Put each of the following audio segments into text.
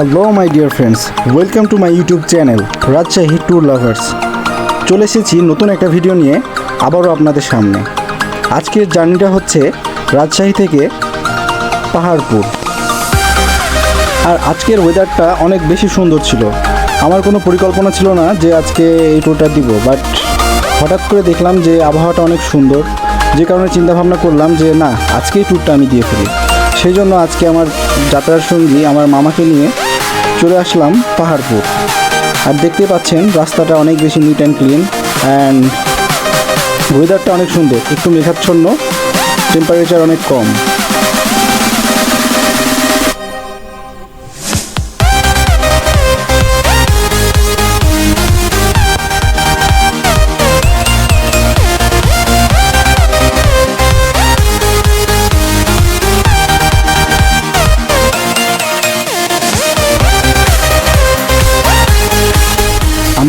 Hello my dear friends welcome to my YouTube channel Rajshahi tour lovers চলে এসেছি নতুন একটা ভিডিও নিয়ে, আবারও আপনাদের সামনে। আজকের জার্নিটা হচ্ছে রাজশাহী থেকে পাহাড়পুর। আর আজকের ওয়েদারটা অনেক বেশি সুন্দর ছিল। আমার কোনো পরিকল্পনা ছিল না যে আজকে এই ট্যুরটা দিব বাট হঠাৎ করে দেখলাম যে আবহাওয়াটা অনেক সুন্দর। যে কারণে চিন্তা ভাবনা করলাম যে, না, আজকেই ট্যুরটা আমি দিয়ে ফেলি। সেই জন্য আজকে আমার যাত্রার সঙ্গী, আমার মামাকে নিয়ে চলে আসলাম পাহাড়পুর। আর দেখতে পাচ্ছেন রাস্তাটা অনেক বেশি নিট অ্যান্ড ক্লিন অ্যান্ড ওয়েদারটা অনেক সুন্দর, একটু মেঘাচ্ছন্ন টেম্পারেচার অনেক কম।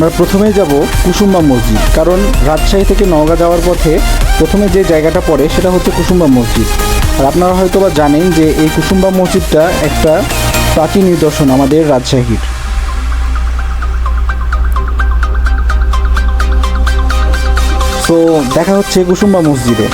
আমরা প্রথমে যাব কুসুম্বা মসজিদ, কারণ রাজশাহী থেকে নওগাঁ যাওয়ার পথে প্রথমে যে জায়গাটা পড়ে সেটা হচ্ছে কুসুম্বা মসজিদ। আর আপনারা হয়তো বা জানেন যে এই কুসুম্বা মসজিদটা একটা প্রাচীন নিদর্শন আমাদের রাজশাহীর। তো দেখা হচ্ছে কুসুম্বা মসজিদে।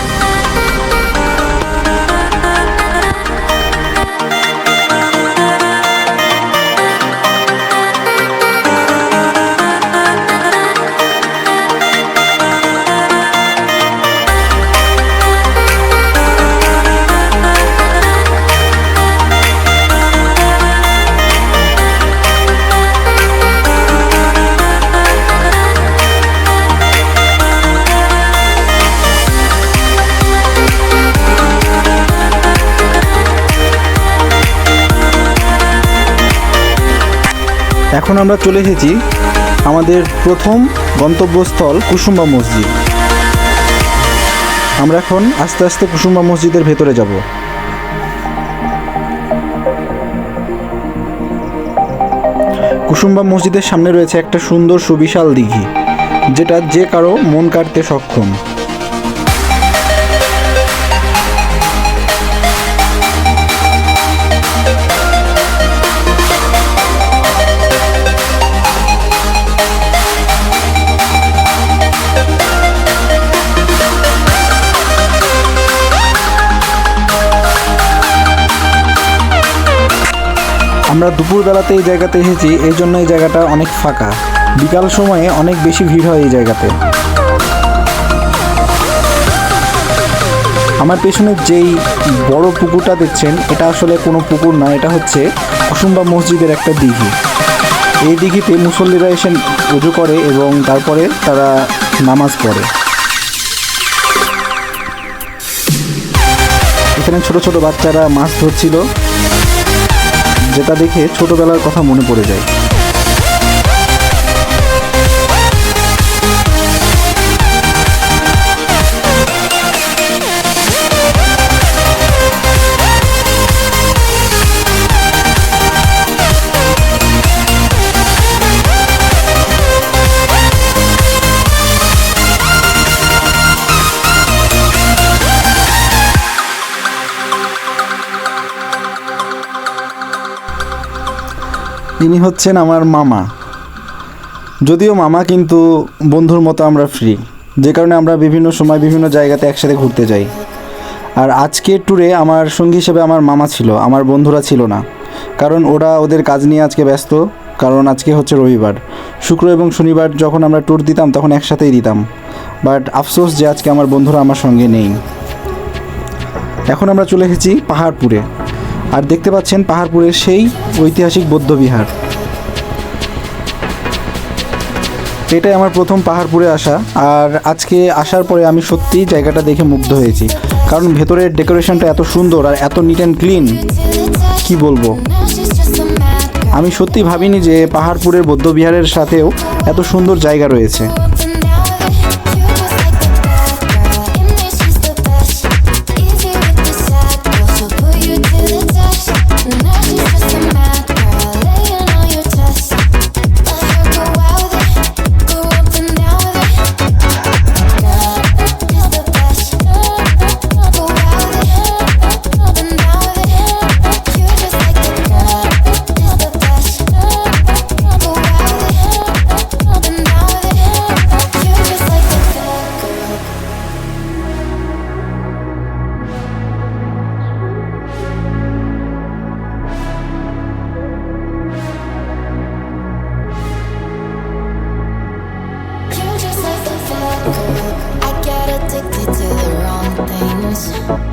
এখন আমরা চলে এসেছি আমাদের প্রথম গন্তব্যস্থল কুসুম্বা মসজিদ। আমরা এখন আস্তে আস্তে কুসুম্বা মসজিদের ভেতরে যাব। কুসুম্বা মসজিদের সামনে রয়েছে একটা সুন্দর সুবিশাল দিঘি, যেটা যে কারও মন কাটতে সক্ষম। আমরা দুপুরবেলাতে এই জায়গাতে এসেছি, এই জন্য এই জায়গাটা অনেক ফাঁকা। বিকাল সময়ে অনেক বেশি ভিড় হয় এই জায়গাতে। আমার পেছনে যেই বড় পুকুরটা দেখছেন, এটা আসলে কোনো পুকুর না, এটা হচ্ছে কুসুম্বা মসজিদের একটা দিঘি। এই দিঘিতে মুসল্লিরা এসে উজু করে এবং তারপরে তারা নামাজ পড়ে। এখানে ছোট ছোট বাচ্চারা মাছ ধরছিল। যেটা দেখে ছোটবেলার কথা মনে পড়ে যায়। ইনি হচ্ছেন আমার মামা। যদিও মামা কিন্তু বন্ধুর মতো আমরা ফ্রি যে কারণে আমরা বিভিন্ন সময় বিভিন্ন জায়গাতে একসাথে ঘুরতে যাই। আর আজকের ট্যুরে আমার সঙ্গী হিসেবে আমার মামা ছিল, আমার বন্ধুরা ছিল না। কারণ ওরা ওদের কাজ নিয়ে আজকে ব্যস্ত, কারণ আজকে হচ্ছে রবিবার। শুক্র এবং শনিবার যখন আমরা ট্যুর দিতাম, তখন একসাথেই দিতাম। বাট আফসোস যে আজকে আমার বন্ধুরা আমার সঙ্গে নেই। এখন আমরা চলে এসেছি পাহাড়পুরে। আর দেখতে পাচ্ছেন পাহাড়পুরের সেই ঐতিহাসিক বৌদ্ধবিহার। এটাই আমার প্রথম পাহাড়পুরে আসা, আর আজকে আসার পরে আমি সত্যি জায়গাটা দেখে মুগ্ধ হয়েছি। কারণ ভেতরের ডেকোরেশনটা এত সুন্দর আর এত নিট অ্যান্ড ক্লিন কি বলব? আমি সত্যি ভাবিনি যে পাহাড়পুরের বৌদ্ধবিহারের সাথেও এত সুন্দর জায়গা রয়েছে। dance.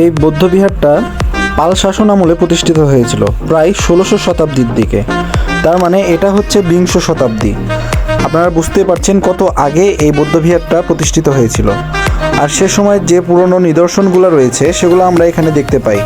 এই বৌদ্ধবিহারটা পাল শাসন আমলে প্রতিষ্ঠিত হয়েছিল, প্রায় ষোলোশো শতাব্দীর দিকে। তার মানে এটা হচ্ছে বিংশ শতাব্দী। আপনারা বুঝতে পারছেন কত আগে এই বৌদ্ধবিহারটা প্রতিষ্ঠিত হয়েছিল। আর সে সময় যে পুরনো নিদর্শনগুলো রয়েছে, সেগুলো আমরা এখানে দেখতে পাই।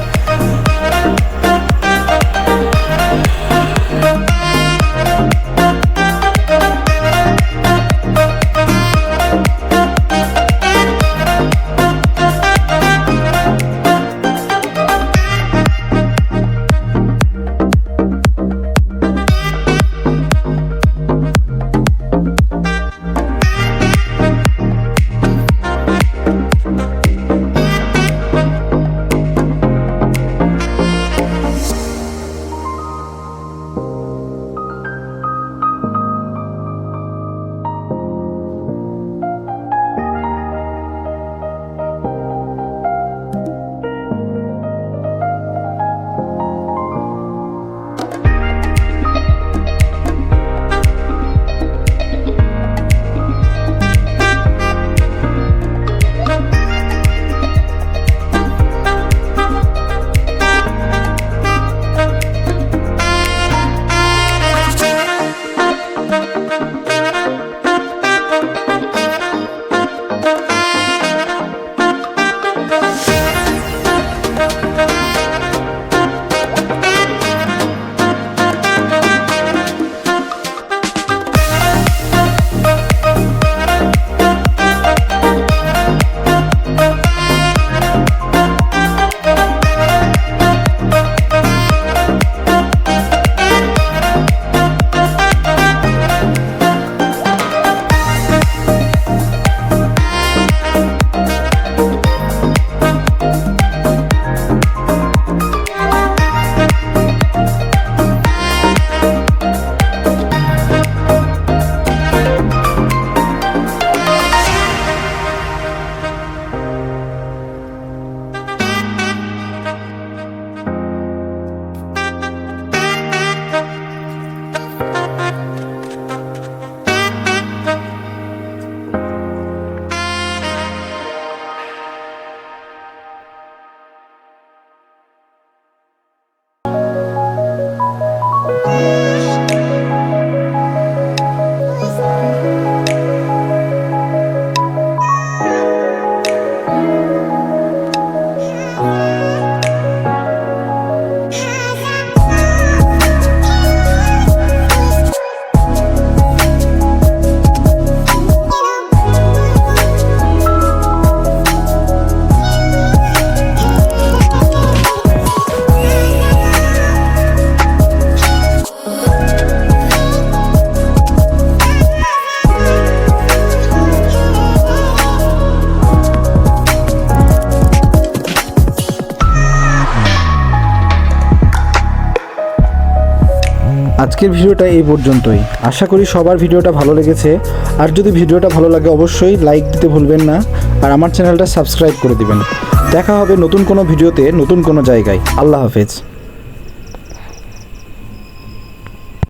আজকের ভিডিওটা এই পর্যন্তই। আশা করি সবার ভিডিওটা ভালো লেগেছে। আর যদি ভিডিওটা ভালো লাগে অবশ্যই লাইক দিতে ভুলবেন না। আর আমার চ্যানেলটা সাবস্ক্রাইব করে দিবেন। দেখা হবে নতুন কোনো ভিডিওতে নতুন কোনো জায়গায়। আল্লাহ হাফেজ।